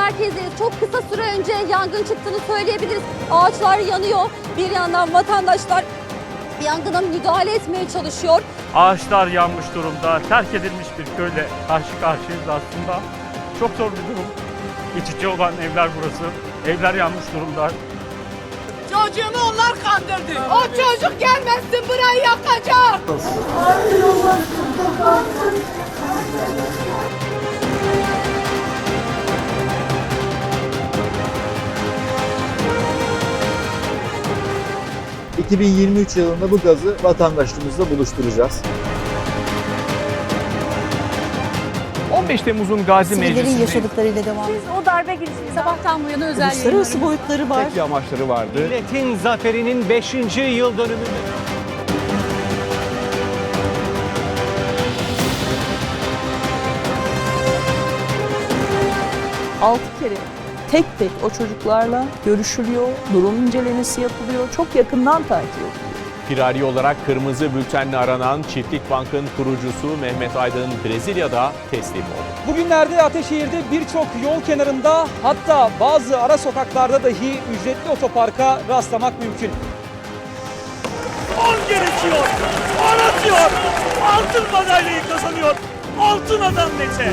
merkezdeyiz. Çok kısa süre önce yangın çıktığını söyleyebiliriz. Ağaçlar yanıyor. Bir yandan vatandaşlar yangına müdahale etmeye çalışıyor. Ağaçlar yanmış durumda. Terk edilmiş bir köyle karşı karşıyayız aslında. Çok zor bir durum. Geçici olan evler burası. Evler yanmış durumda. Çocuğumu onlar kandırdı. O çocuk gelmezsin burayı yakacak. Hı. 2023 yılında bu gazı vatandaşlarımızla buluşturacağız. 15 Temmuz'un Gazi Sivillerin Meclisi'nde yaşadıklarıyla devam ediyor. O darbe girişimi sabahtan bu yana özel Uluslararası boyutları var. tek bir amaçları vardı. Milletin zaferinin 5. yıl dönümünde. altı kere tek tek o çocuklarla görüşülüyor, durum incelemesi yapılıyor, çok yakından takip ediliyor. Firari olarak kırmızı bültenle aranan Çiftlik Bank'ın kurucusu Mehmet Aydın Brezilya'da teslim oldu. Bugünlerde Ateşehir'de birçok yol kenarında hatta bazı ara sokaklarda dahi ücretli otoparka rastlamak mümkün. On gerekiyor. On atıyor. Altın madalyayı kazanıyor. Altın adam Mete.